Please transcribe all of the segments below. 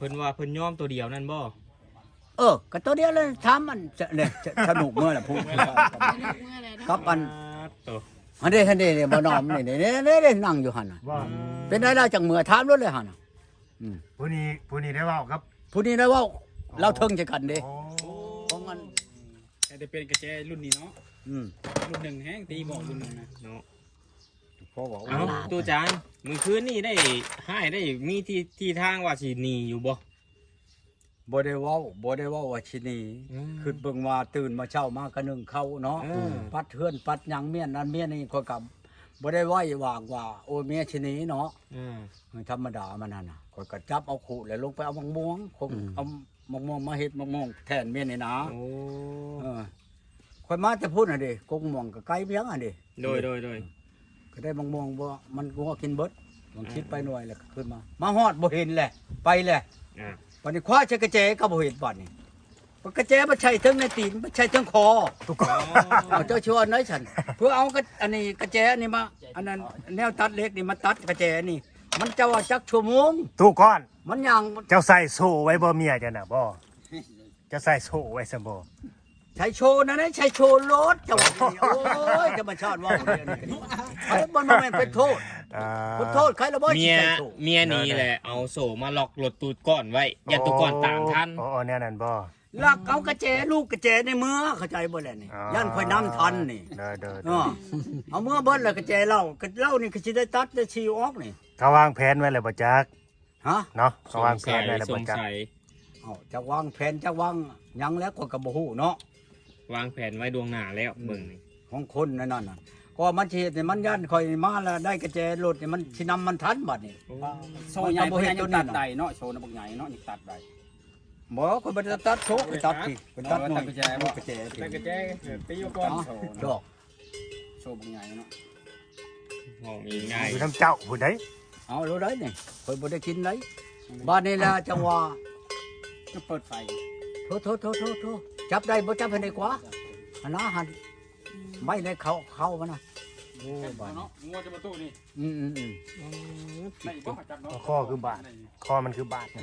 เพิ่นว่าเพิ่นยอมตัวเดียวนั่นบ่เออก็ตัวเดียวเลยถามมันจะเนี่ยจะสนุกเมื่อล่ะพูดครับอันตัวอันนี้อันนี้เนี่ยบ่นอมนี่นี่นี่นี่นี่นั่งอยู่หั่นน่ะว่าเป็นได้แล้วจังเมื่อถามรถเลยหั่นน่ะผู้นี้ผู้นี้ได้เว่าครับผู้นี้ได้เว่าเราเทิงจะกันเด้โอ้ของมันแต่จะเป็นกระแจรุ่นนี้เนาะอืมรุ่นหนึ่งแห้งตีบอกรุ่นหนึ่งนะเนาะ พอบอกเอ้าตัวจานมื้อคืนนี่ได้ให้ได้มีที่ที่ทางว่าสิหนีอยู่บ่บ่ได้เว้าบ่ได้เว้าว่าชินีอืมคือเบิ่งว่าตื่นมาเช้ามาก็นึ่งข้าวเนาะเออปัดเฮือนปัดหยังเมียนนั้นเมียนี่ก็กับบ่ได้ไหว้วางว่า โอ้ยเมียชินีเนาะอืมมันธรรมดามันนั่นน่ะก็ก็จับเอาขู่แล้วลงไปเอามะม่วงคงเอามะม่วงมาเฮ็ดมะม่วงแทนเมียนี่นะโอ้เออคนมาจะพูดน่ะดิกงม่วงก็ไกลเพียงอะดิโดยโดยโดย ก็ได้มะม่วงบ่มันก็กินเบิดลองคิดไปหน่อยแล้วก็ขึ้นมา มาฮอดบ่เห็นแหละ ไปแหละอ่าวันนี้คว้าใช้กระเจก็บ่เห็นบัดนี้เพราะกระเจบ่ใช่ถึงในตีนบ่ใช่ถึงคอเอาเจ้าชวนน้อยฉัน เพื่อเอากระอันนี้กระแจนี่มา อันนั้นแนวตัดเล็กนี่มาตัดกระแจนี่ มันจะว่าจักชั่วโมงตู้ก้อนมันยังเจ้าใส่โซ่ไว้บ่เมียเจ้าน่ะบ่จะใส่โซ่ไว้ซะบ่ ใช้โชว์นะนะใช้โชว์รถจะว่าโอ้ยจะมาชาติว่าเรื่องนี้ไอ้มันบ่แม่นเป็นโทษอ่าคนโทษใครละบ่เมีสิยใช้โชว์เมียหนีแหละเอาโซ่มาล็อกรถตูดก่อนไว้อย่าตูดก่อนตามทันโอ้โอ้แน่นั่นบ่ลักเอากระแจลูกกระแจในมือเข้าใจบ่แล่ะนี่อ๋อย่านค่อยน้ำทันนี่เด้อเด้อเอเด้ออเอามือเบิ้ลแล้วกระแจเหล้ากระเหล้านี่ก็สิได้ตัดได้ชีออกนี่เขาวางแผนไว้แล้วบ่จักฮะ เนาะเขาสวางงแผสันยไว้แล้วสบ่งจักสัย เอาจะวางแผนจะวางหยังแล้วก็ก็บ่ฮู้เนาะ วางแผนไว้ดวงหน้าแล้วเบิ่งนี่ของคนนั่นน่ะก็มันสิเฮ็ดให้มันย่านค่อยมาแล้วได้กระแจรถนี่มันสินำมันทันบัดนี้โซ่ใหญ่เพื่อนยังตัดได้เนาะโซ่นะบักใหญ่เนาะยังตัดได้บ่คนบ่ได้ตัดโชกไปตัดที่ไปตัดหน่อยตัดกระแจลูกกระแจที่แต่กระแจตีก่อนโซ่ดอกโซ่บักใหญ่เนาะมองง่ายอยู่น้ำเจ้าผู้ใดเอารู้ได้นี่ข่อยบ่ได้กินได้บ้านนี้แหละจังหวะจะเปิดไฟโทโทโทโทโท จับได้บ่จับให้ได้กว่าหันหน้าหันไม่ได้เข้าเข้ามันน่ะโอ้บ้านเนาะงัวจะมาตู้นี่อืมอืมอืมไม่บ่จับเนาะข้อคือบาทคอมันคือบาทนะ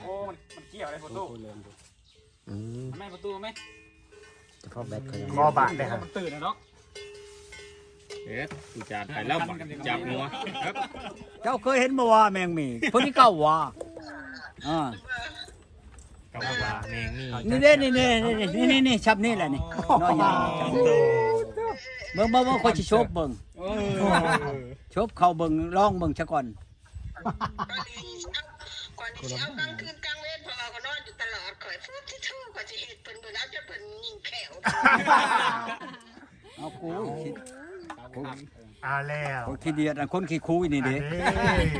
โอ้มันมันเกี่ยวอะไรประตูอืมไม่ประตูไหมเฉพาะแบตเขายังคอบาทเลยฮะมันตื่นนะเนาะเอ๊ะกูจานไปแล้วบัดจับหัวครับ เจ้าเคยเห็นบ่ว่าแมงมีคนที่เก้าว่าอ่ากับว่า แมงนี่นี่เด้นี่นี่นี่นี่นี่ชับนี่แหละนี่น้อยใหญ่ชับนี่เบิ่งเบิ่งเบิ่งคนสิโชบเบิ่งโอ้โชบเข้าเบิ่งลองเบิ่งซะก่อนก่อนที่สิเอากลางคืนกลางเวรเพราะว่าก็นอนอยู่ตลอดข่อยพูดที่ทู่กว่าสิเฮ็ดเพิ่นเบิ่งเอาจะเพิ่นยิงแขวเอากูคิดกูอ่าแล้วคนขี้เดียดอันคนขี้คุยนี่เด้เด้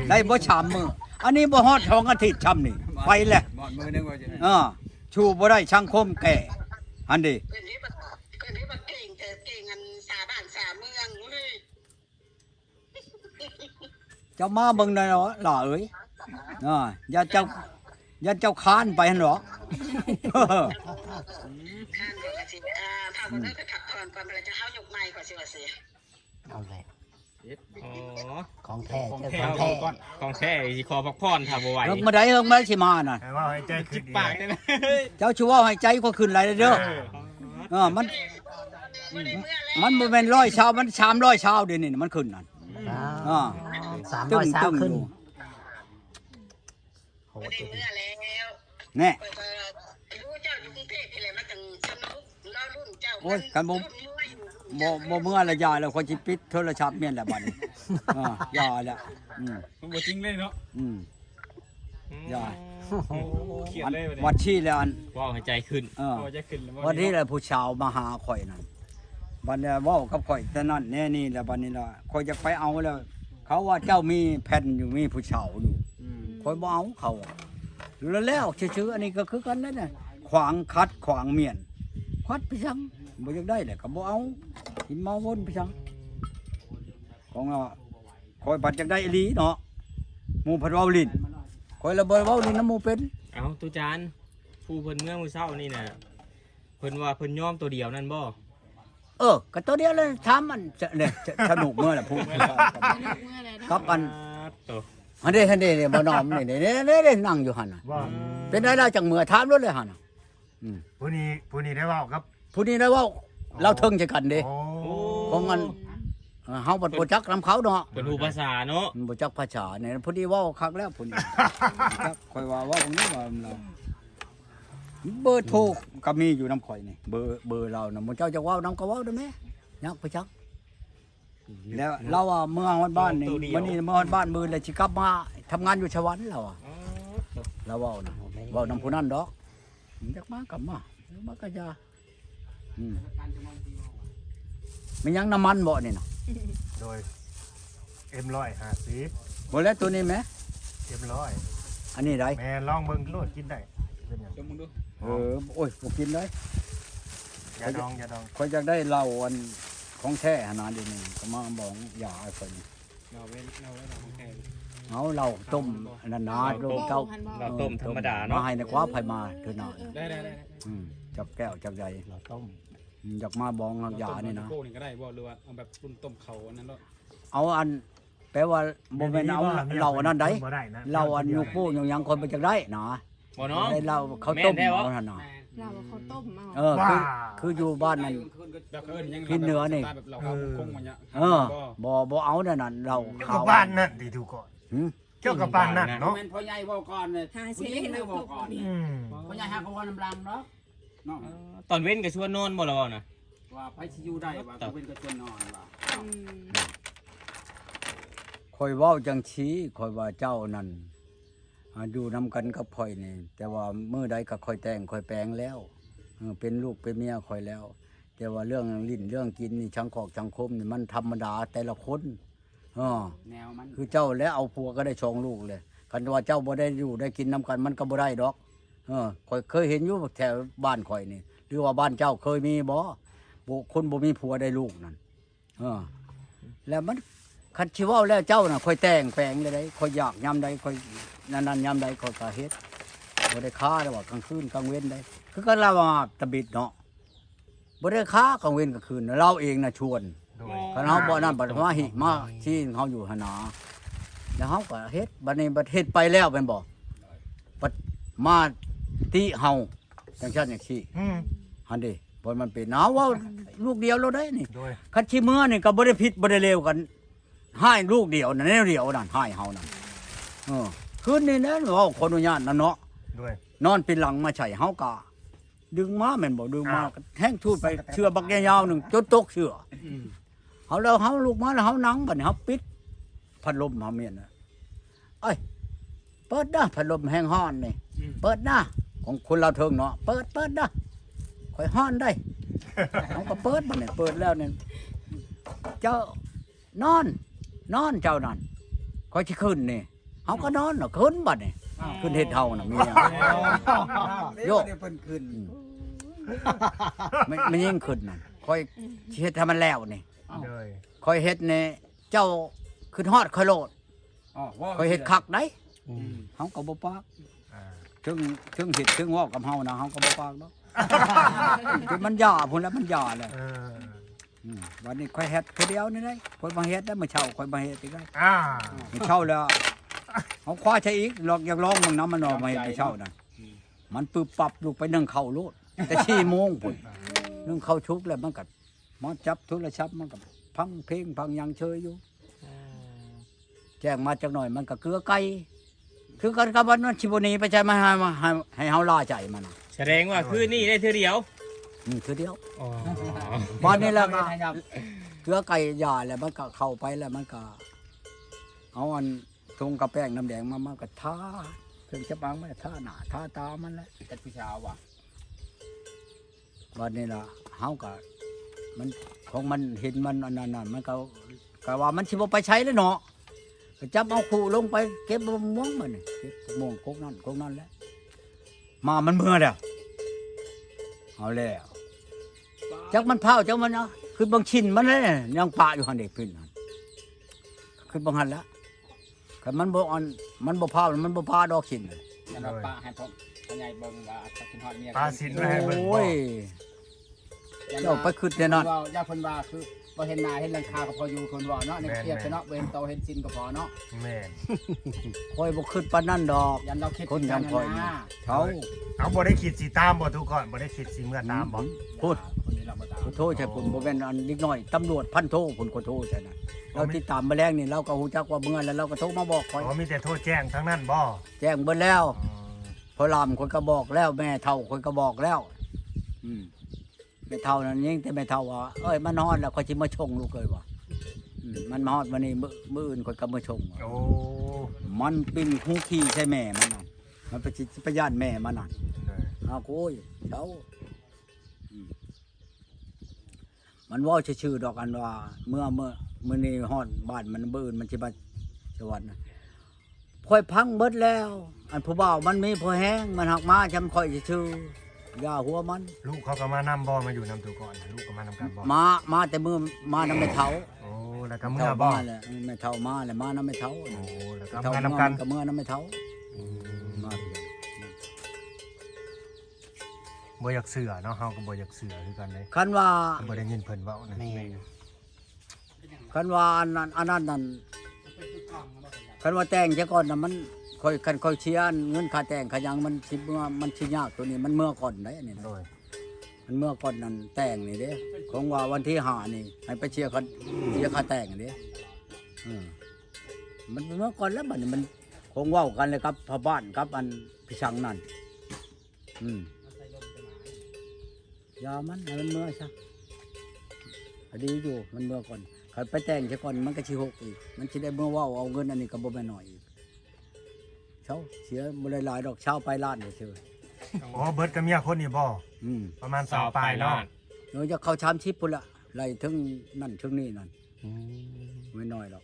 ได้บ่ชามมืออันนี้บ่ฮอดทองอาทิตย์ชำนี่ไปแหละหมอนมือนึงว่าจะอ่า ชูบ่ได้ช่างคมแก่อันนี้เพิ่นนี่บ่เพิ่นนี่บ่เก่งแต่เก่งอันสาบ้านสาเมืองเฮ้ยเจ้ามาเบิ่งหน่อยเนาะล่ะเอ้ยอ่าอย่าเจ้าอย่าเจ้าค้านไปหั่นหรอกข้านก็ก็สิอ่าพาคนเด้อไปพักผ่อนก่อนเวลาจะเอายกไม้ก่อนสิว่าสิเอาเลย อ๋อของแท้ของเจ้าแท้ของเอาแท้ก่อนของแท้สิคอพักผ่อนถ้าบ่ไหวเฮิงมาได้เฮิงมาสิมาน่ะให้ว่าให้ใจขึ้จินบอีกปากได้ไหมเจ้าชูว่าให้ใจก็ขึ้นหลายเด้อเออมันบ่ได้เมื่อแล้วมันบ่แม่นร้อยชาวมัน300ชาวเดี๋ยวนี้น่ะมันขึ้นนั่นอ่าอ่าสามตึร้องยสาตึวงขึ้นอยู่โหบ่ได้เมื่อแล้วแน่เปิดรู้เจ้าอยู่กรุงเทพนี่แหละมันจังสนุกรอรุ่นเจ้าโอ้ยกันบ่ บ่บ่เมื่อละยาแล้วคนสิปิดโทรศัพท์เมียนแหละบัดนี้อ่ายาแล้วอืมมันบ่จริงเลยเนาะอืม ยายเขียนอันเลยวัดชี้แล้วอันว่าให้ใจขึ้นเออพอจะขึ้นแล้ววันนี้แหละผู้ชาวมาหาข่อยนั่นบัดนี้เว้ากับข่อยแต่นั่นแน่นี่แหละบัดนี้ล่ะข่อยจะไปเอาแล้ว เขาว่าเจ้ามีแผ่นอยู่มีผู้ชาวอยู่ข่อยบ่เอาเขาแล้วแล้วชื่อๆอันนี้ก็คือกันนั่นน่ะขวางคัดขวางเมียนคัดไปซัง บ่อยากได้แหละก็บ่เอาหินเมาวนไปซังของเราข่อยบัดจักได้อีหลีเนาะหมู่เพันเว้าลิ้นข่อยละบ่เว้าลิ้นน้ำหมู่เป็นเอาตูจานผู้เพิ่นเมื่อมื้อเช้านี่น่ะเพิ่นว่าเพิ่นยอมตัวเดียวนั่นบ่เออก็ตัวเดียวเลยถามมันจะเนี่ยจะสนุกเมื่อล่ะพูดครับอันตัวอันนี้อันนี้เนี่ยบ่นอมนี่นี่นี่นี่นั่งอยู่หั่นน่ะว่าเป็นได้แล้วจังมือถามรถเลยหั่นน่ะผู้นี้ผู้นี้ได้เว้าครับ ผู้นี้ได้เว่าเราเทิงจะกันเด้โอ้ของมันเออเฮาบ่บ่จักนํเขาเนาะเป็นผู้ภาษาเนาะมันบ่จักภาษาเนี่ยผู้นี้เว้าคักแล้วผู้นี้จักข่อยว่าเว้าตรงนี้ว่าเราเบอร์โทรก็มีอยู่นํข่อยนี่เบอร์เบอร์เราน่ะมื้อเจ้าจะเว้านํก็เว้าได้ไหมยักไปจัก แล้วเราว่าเมื่อวันบ้านนี่วันนี้เมื่อวันบ้านมือเลยสิกลับมาทำงานอยู่ชวันเราอะเราเว้านะเว้านำผู้นั้นดอกจักมากลับมาเดี๋ยวมาก็จะอื มมันยังน้ำมันบ่นี่นะโดยเอ็มร้อยห้าสิบบ่แล้วตัวนี้ไหมเอ็มร้อยอันนี้ได้แม่ลองเบิ่งโลดกินได้เป็นหยังจมมึงดูเออโอ้ยบ่กินเลยอย่าดองอย่าดองข่อยอยากได้เหล้าอันของแท้ขนาดนี้นี่ก็มาบอกอย่าไอ้คนเราเว้นเราเว้นเราของแท้เอาเหล้าต้มอันนั้นนาต้มเจ้าเราต้มธรรมดามาเนาะให้ในคว้าไผมาเถิดหน่อยได้ได้ได้อืม จับแก้วจับใหญ่เราต้มอยากมาบองยานี่นะโก้นี่ก็ได้บ่หรือว่าเอาแบบรุ่นต้มเขาอันนั้นเนาะเอาอันแปลว่าบ่แม่นเอาเราอันนั้นได้บ่ได้นะเราอันยูปูยูหยังคนไปจักได้นะบ่เนาะได้เราเขาต้มแม่นแท้วะเอาหั่นน่ะเราเขาต้มเอาเออคือคืออยู่บ้านนั้นแบบเอิ้นยังกินเนื้อนี่แบบเราเขาคงมันเนี่ยเออบ่บ่เอานั่นน่ะเราเจ้าเขากับบ้านนั่นดีดูก่อนหืมเจ้ากับบ้านนั่นเนาะแม่นพ่อใหญ่บอกก่อนเลยหาผู้เชหญิงให้เลยเราบอกก่อนอืมพ่อใหญ่หาเขาว่าน้ำรังเนาะ เนาะตอนเว้นก็ชวนนอนบ่ล่ะวะน่ะว่าไปสิอยู่ได้ว่าเขาเป็นกระจนนอนว่าอืมข่อยเว้าจังชี้ข่อยว่าเจ้านั่นอ่าอยู่นํกันกับข่อยนี่ แต่ว่ามื้อใดก็ข่อยแต่งข่อยแปลงแล้วเออเป็นลูกเป็นเมียข่อยแล้ว แต่ว่าเรื่องลิ้นเรื่องกินนี่ชังขอกชังคมนี่มันธรรมดาแต่ละคนเออแนวมันคือเจ้าแล้วเอาผัวก็ได้ชองลูกเลยคันว่าเจ้าบ่ได้อยู่ได้กินน้กันมันก็บ่ได้ดอก เออข่อยเคยเห็นอยู่แถวบ้านข่อยนี่หรือว่าบ้านเจ้าเคยมีบ่บ่คนบ่มีผัวได้ลูกนั่นเออ แล้วมันคันชิเว้าแล้วเจ้าน่ะข่อยแต่งแปลงเลยได้ข่อยอยากยามใดข่อยนั่นนั่นยามใดข่อยก็เฮ็ดบ่ได้ค้าได้ว่ากลางคืนกลางเว้นได้ คือกันเราว่าตะบิดเนาะบ่ได้ค้ากลางเว้นกลางคืนเราเองน่ะชวนโดยคันเฮาบ่นั่นบัดมาหิมาที่เฮาอยู่หนนาแล้วเฮาก็เฮ็ดบัดนี้บัดเฮ็ดไปแล้วเป็นบ่บัดมา ติเฮาจังซั่นจังซี่อืมหั่นดิบ่มันเป็นเอาเว่าลูกเดียวเราได้นี่โดยคันสิเมื่อนี่ก็บ่ได้ผิดบ่ได้เลวกันให้ลูกเดียวนั่นแนวเดียวนั่นให้เฮานั่นเออคืนนี้นะเว้าขออนุญาตนั่นเนาะโดย นอนเป็นหลังมาใช่เฮาก็ดึงมาแม่นบ่ดึงมาอ้าวแท่งทูดไปเชือบักยาวๆหนึงจนตกเชือเฮาแล้วเฮาลูกมาแล้วเฮานั่งบัดนี้เฮาปิด พัดลมเฮาเมียนน่ะเอ้ยเปิดนะพัดลมแห้งฮ้อนนี่เปิดนะ ของคนเราเทิงเนาะเปิดเปิดนะค่อยฮ้อนได้เฮาก็เปิดบัดนี้เปิดแล้วนี่เจ้านอน นอนเจ้านั่นค่อยสิขึ้นนี่เฮาก็นอนเนาะขึ้นบัดนี้ขึ้นเฮ็ดเฮาน่ะเมียโยกเพิ่นขึ้นไม่ไม่ยิ่งขึ้นนั่นค่อยสิเฮ็ดให้มันแล้วนี่โดยคอยเฮ็ดเนี่ยเจ้าขึ้นฮอดคอยโลดอ๋อว่าคอยเฮ็ดคักได้อืมเฮาก็บ่ปากอ่า ถึงถึงเฮ็ดถึงเว้ากับเฮานะเฮาก็บ่ปากดอกคือมันหย่าพุ่นแล้วมันหย่าแหละเอออืมวันนี้คอยเฮ็ดผู้เดียวนี่ได้คอยมาเฮ็ดได้มื้อเช้าคอยมาเฮ็ดอีกได้อ่ามื้อเช้าแล้วเฮาคว้าใช้อีกลอกอยากลองมึงน้ำมันออกมาเฮ็ดมื้อเช้านั่นมันปึบปับลูกไปนึ่งข้าวโลดแต่4โมงพุ่นนึ่งข้าวชุกแล้วมันก็มาจับโทรศัพท์มันก็พังเพลงพังหยังเชยอยู่แจ้งมาจักหน่อยมันก็เกลือไก่ คือกันกับวันนั้นชิบหนีไปใช่ไหมให้มาให้ให้เฮาล่าใจมันน่ะแสดงว่าคืนนี้ได้เทื่อเดียวอืมคือเดียวอ๋อบ้านนี้แล้วก็เกลือไก่ยาแล้วมันก็เข้าไปแล้วมันก็เอาอันทงกระแป้งน้ำแดงมามาก็ทาเครื่องจะปังไม่ทาหน้าทาตามันแหละแต่ผู้ชาวว่ะวันนี้ล่ะเฮาก็มันของมันเห็นมันอันนั้นน่ะมันก็ก็ว่ามันสิบ่ไปใช้แล้วเนาะ ก็จับเอาขู่ลงไป เก็บมะม่วงมันนี่เก็บมะม่วงกกนั่นกกนั่นแหละมามันเมื่อแล้วเอาแล้วจักมันเผาจักมันเอาคือบางชิ้นมันเลยยังปะอยู่หันเด็กพินนั่นคือบางหันละคันมันบ่อันมันบ่เผามันบ่พาดอกชิ้นน่ะยันว่าป้าให้พ่อพ่อใหญ่เบิ่งว่าถ้ากินฮอดเมียปลาสินไว้ให้เบิ่งบ่โอ้ยเจ้าไปขึ้นแน่นอนว่าย่าเพิ่นว่าคือ บ่เห็นหน้าเห็นหลังคาก็พออยู่คนว่าเนาะในเครียดเนาะบ่เห็นโตเห็นซินก็พอเนาะแม่นคอยบ่ขึ้นปานนั่นดอก ยันเราคิดคนยังคอยนะเขาเอาบ่ได้คิดสิตามบ่ทุกคนบ่ได้คิดสิเมื่อตามบ่พูดคนนี้เราบ่ตามขอโทษใช่ผมบ่แม่นอันนิดหน่อยตำรวจพันโทผมขอโทษใช่นะเราติดตามมาแรงนี่เราก็ฮู้จักว่าเมื่อแล้วเราก็โทรมาบอกคอยอ๋อมีแต่โทษแจ้งทั้งนั้นบ่แจ้งเบิดแล้วอืมพอลำคนก็บอกแล้วแม่เฒ่าคนก็บอกแล้ว อืม แม่เฒ่านั้นยิ่งแต่แม่เฒ่าว่าเอ้ยมันฮอดแล้วก็สิมาชงลูกเอ้ยว่าอืมมันมาฮอดวันนี้มื้อมื้ออื่นคนก็มาชงว่าโอ้มันเป็นหูขี้ใช่แม่มันน่ะมันไปสิไปย่านแม่มันน่ะเลยอ้าวโอ้ยเจ้าอืมมันเว่าชื่อๆดอกอันว่า เมื่อเมื่อมื้อนี้ฮอดบ้านมันมื้ออื่นมันสิมาสวรรค์นะค่อยพังเบิดแล้ว อันผู้บ่าวมันมีพอแห้งมันหักมาจำค่อยชื่อๆ อย่าหัวมัน ลูกเขาก็มานำบ่มาอยู่นำตัวก่อนลูกก็มานำกันบ่มา มาแต่มือมานำไม่เท้าโอ้แล้วก็เมื่เท้าอบ่มาแหละไม่เท้ามาแหละมานำไม่เท้าโอ้แล้วก็เมานำกันกับเมื่อนำไม่เท้าอมาเดียวบ่อยากเสือเนาะเฮาก็บ่อยากเสือคือกันเลยคันว่าบ่ได้ยินเพิ่นเว้านะคันว่าอันนั้นอันนั้นนั่นคันว่าแต่งเสียก่อนน่ะมัน ค่อยคันค่อยเชียร์เงินค่าแต่งค่าหยังมันสิเมื่อมันสิยากตัวนี้มันเมื่อก่อนได้อันนี้นะโดยมันเมื่อก่อนนั่นแต่งนี่เด้ของว่าวันที่ห้านี่ ให้ไปเชียร์คันเชียร์ค่าแต่งนี่อืมมันเมื่อก่อนแล้วบัดนี้มันคงเว้ากันเลยครับพ่อบ้านครับ อันพี่ชังนั่นอืมอยามันให้มันเมื่อซะก็ดีอยู่มันเมื่อก่อนขันไปแต่งเสียก่อนมันก็ชิหกอีก มันสิได้เมื่อเว่าเอาเงินอันนี้ก็บ่แม่นน้อยอีก เช้าเสียบ่ได้หลายดอกเช้าไปล้านเดียวเชื่อโอ้เบิดกับเมียคนนี่บ่อืมประมาณ2ปลายเนาะเดี๋ยวจะเข้าชามชิปพุ่นละไล่ถึงนั่นถึงนี่นั่นอืมไม่น้อยหรอก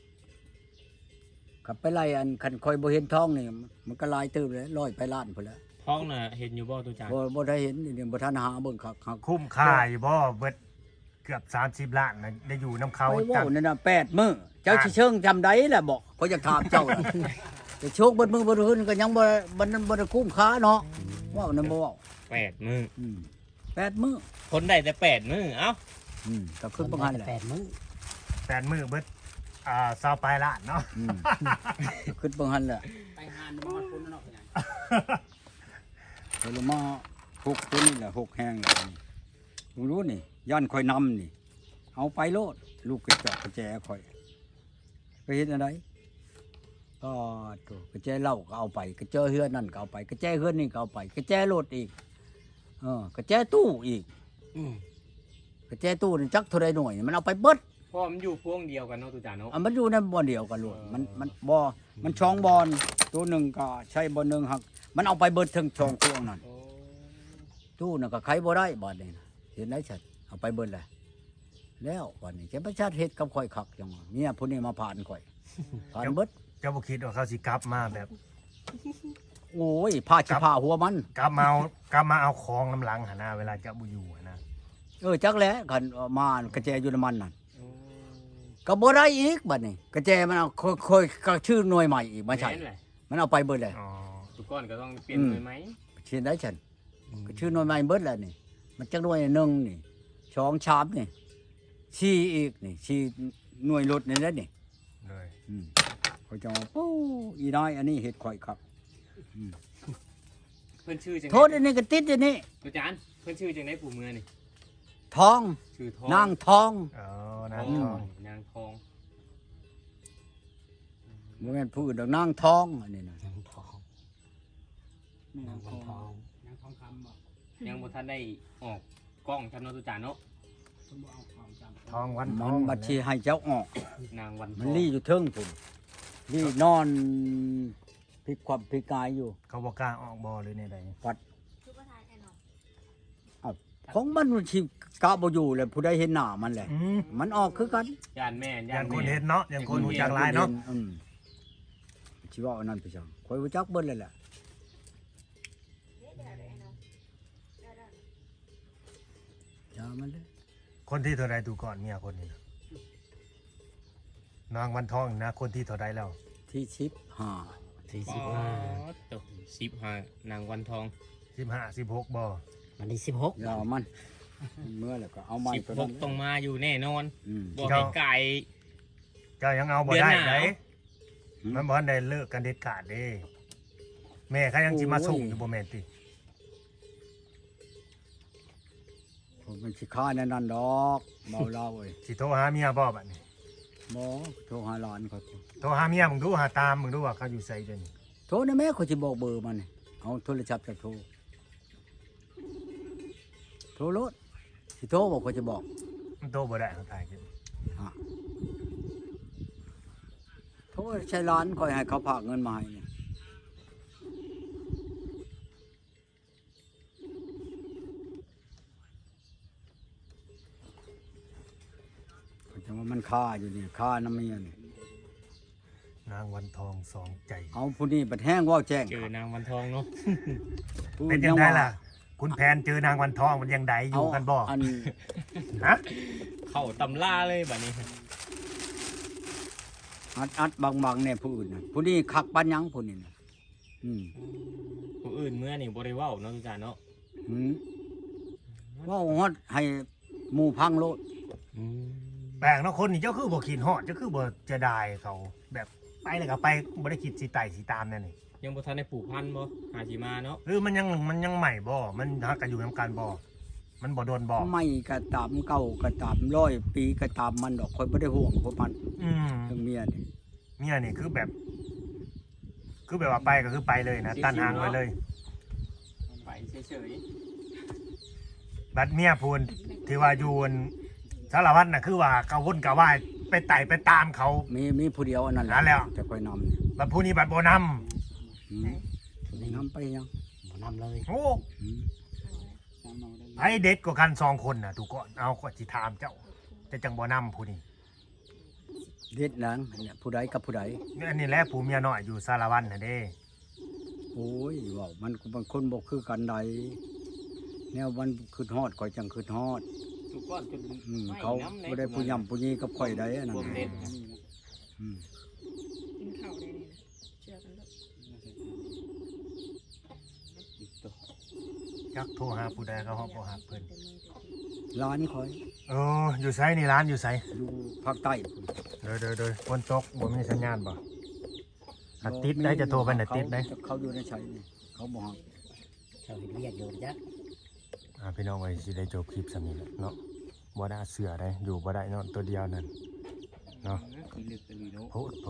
ขับไปไล่อันคันคอยบ่เห็นท้องนี่มันก็หลายตื้อเลยร้อยไปล้านพุ่นแล้วท้องน่ะเห็นอยู่บ่ตุจานบ่บ่ได้เห็นนี่บ่ทันหาเบิ่งคักคักคุ้มค่าอยู่บ่เบิดเกือบ30ล้านนะได้อยู่นํเขาไปตั้เว่างนั่นน่ะแปดมื้อเจ้าสิเชิงจำได้แหละบอกเขาจะถามเจ้าล่ะ แต่โชคเบิดมือเบิดคืนก็ยังบ่บ่นั้นบ่ได้คุ้มค่าเนาะเว้านั่นบ่เว้าแปดมืออืมแปดมื้อคนได้แต่แปดมือเอ้าอืมก็ขึ้นประมาณแหละแปดมื้อแปดมื้อเบิดอ่า20ปลายล้านเนาะอืมก็ขึ้นประมาณแหละไปหานมาฮอดพุ่นเนาะเออมาหกตัวนี่แหละหกแห้งเลยนี่มึงรู้นี่ย่านคอยนำนี่ เอาไปโลด ลูกกระจอกกระแจคอย ไปเห็นอะไร ก็ตัวกระแจเหล้าก็เอาไปกระแจเฮือนนั่นก็เอาไปกระแจเฮือนนี่ก็เอาไปกระแจโลดอีก เออกระแจตู้อีกอืมกระแจตู้นี่จักเท่าไรหน่วยนี่มันเอาไปเบิดเพราะมันอยู่พวงเดียวกันเนาะตุจานเนาะ อะมันอยู่ในบ่อนเดียวกันโลดมันมันบ่มันช่องบอลตัวหนึ่งก็ใช่บอลหนึ่งหักมันเอาไปเบิดถึงช่องพวงนั่นโอ้ตู้น่ะก็ไขบ่ได้บาดนี้นะเห็นได้ชัดเอาไปเบิดเลยแล้ววันนี้จะประชาติเฮ็ดกับข่อยคักจังว่าเมียผู้นี้มาผ่านข่อย ผ่านเบิด เจ้าบ่คิดว่าเขาสิกลับมาแบบ โอ้ยผ้าสิผ้าหัวมัน กลับมาเอากลับมาเอาของน้ำหลังหั่นนะเวลาเจ้าบ่อยู่หั่นนะเออจักแหล้วคันเอามากระแจอยู่น้ำมันนั่นโอ้ก็บ่ได้อีกบัดนี้กระแจมันเอาค่อยๆก็ชื่อหน่วยใหม่อีกมาใช่แนเลยมันเอาไปเบิดเลย อ๋อทุกคนก็ต้องเปลี่ยนเลยไหมเช่นได้ฉันก็ชื่อหน่วยใหม่เบิดแล้วนี่ มันจักหน่วยหนึงนี่สองชามนี่ชี้อีกนี่ชี้หน่วยรถนี่แหล้วนี่เลยอืม เขาจะว่าปู้อีน้อยอันนี้เห็ดข่อยครับเพื่อนชื่อจังโทษอันนี้ก็ติดอันนี้ตุจานเพื่อนชื่อจังได้ปู่เมือนี่ทองชื่อทองนางทองเออนางอืทมองนางทองบ่แม่นผู้อื่นดอกนางทองอันนี้นะนางทองนางวันทองนางทองคำบ่ยังบ่ทันได้ออกกล้องทำเนาะตุจานเนาะเพิ่นบ่เอาความจำทองวันทมัอนงบัดชีให้เจ้าออก นางวันทมันองรีอยู่เทิงพุ่ นรีนอนพลิกความพลิกกายอยู่เขาบ่กล้าออกบ่หรือในใดของมันมันชีกะบ่อยู่เลยผู้ใดเห็นหน้ามันแหละ อืมมันออกคือกันยานแม่อย่าย่างนคนแม่ เห็นเนาะอย่างคนรู้จักหลายเนาะอืมชีว่าอันนั้นไปจังคอยรู้จักเบิดเลยแหละอย่ามันเลยคนที่เท่าใดดูก่อนเมียคนนี้นะ นางวันทองนะคนที่เท่าใดแล้ว ที่ชิปห้าสี่สิสิบบห้าตกสิบห้านางวันทอง15 16บ่วันที่สิบหกอย่ามัน เมื่อแล้วก็เอาไม้สิบตัวหนั้กนต้องมาอยู่แน่นอนอืมบ่ให้ไก่ เจ้ายังเอาบ่เดือนได้หน้าไหนหืมมันบ่ทันได้เลิกกันเด็ดขาดเด้แม่เขายังสิมาส่งโอ้ยอยู่บ่แม่นติผมมันสิฆ่าแน่นอนดอกเมาเหล้าเอ้ยสิโทรหาเมียบ่บัดนี้ หมอโทรหาหลานเขาสิโทรหาเมียมึงดูหาตามมึงดูว่าเขาอยู่ไสเดี๋ยวนี้โทรนะแม่เขาสิบอกเบอร์มันเอาโทรศัพท์จะโทรโทรรถสิโทรบอกเขาจะบอกมันโทรบ่ได้เขาถ่ายคลิปโทรใช้ร้านคอยให้เขาฝากเงินมาให้เนี่ยเขาจะว่ามัน ค่าอยู่นี่ค่าน้ำเมียนี่นางวันทองสองใจ เอาผู้นี้บัดแห้งเว่าแจ้งเจอนางวันทองเนาะผู้เป็นยังไงล่ะ คุณแพนเจอนางวันทองมันยังไดอยู่กันบ่อันฮะเข้าตำล่าเลยบัดนี้อัดอัดบางบางเนี่ยผู้อื่นน่ะผู้นี้คักปันยังผู้นี้น่ะอืมผู้อื่นเมื่อนี่บ่ได้เว้าเนาะทุกท่านเนาะอืมเว่าฮอดให้หมู่พังโลดแปลกเนาะคนนี่เจ้าคือบ่ขีดฮอดเจ้าคือบ่จะได้เขาแบบไปเลยก็ไปบ่ได้คิดสิไต่สิตามนั่นนี่ยังบ่ทันได้ผูกพันบ่หาสิมาเนาะหรือมันยังมันยังใหม่บ่ มันฮักกันอยู่นํกันบ่มันบ่โดนบ่ไม่กระตามเก่ากระตามร้อยปีกระตามมันดอกคอยไม่ได้ห่วงพวกมันอืมเรื่องเมียนี่เมียนี่คือแบบ คือแบบว่าไปก็คือไปเลยนะตันหางไว้เลยไปเฉยบัดเมียพูนที่ว่าอยู่อัน สารวัตรน่ะคือว่าเขาวนกะว่าไปไต่ไปตามเขา มีมีผู้เดียวอันนั้นนั่นแหละจะคอยนำเนี่ยบัดผู้นี้บัดบ่นำอืมนำไปยังบ่นำเลยโอ้อืมๆน้ำเมาได้ไผเด็ดกว่ากันสองคนน่ะทุกคนเอาก็สิถามเจ้าจะจังบ่นำผู้นี้เด็ดหนังเนี่ยผู้ใดกับผู้ใดนี่อันนี้แหละผู้เมียน้อยอยู่สารวัตรน่ะเด้โอ้ยเว่ามันมันคนบอกคือกันใดแนวมันคือฮอดคอยจังคือฮอด ทุกคนจนอืมเขาไม่ได้ผู้ยำผู้ยีกับข่อยใดอันนั้นรวมเด็ดอืมกินข้าวได้นี่นะเชื่อกันเด้อจักโทรหาผู้ใดเขาเฮาบ่ฮักเพิ่นร้านคอยเอออยู่ไสนี่ร้านอยู่ไสอยู่ภาคใต้เด้อเด้อเด้อฝนตกบ่มีสัญญาณบ่ถ้าติดได้จะโทรไปน่ะติดได้เขาเขาอยู่ในชัยนี่เขาบอกเจ้าเฮ็ดเวียกอยู่จ้ะอ่า พี่น้องไว้สิได้จบคลิปสำนี้แหละเนาะบ่ได้เสือได้อยู่บ่ได้เนาะตัวเดียวนั่นเนาะคือลึกตะลีโนโอ้โห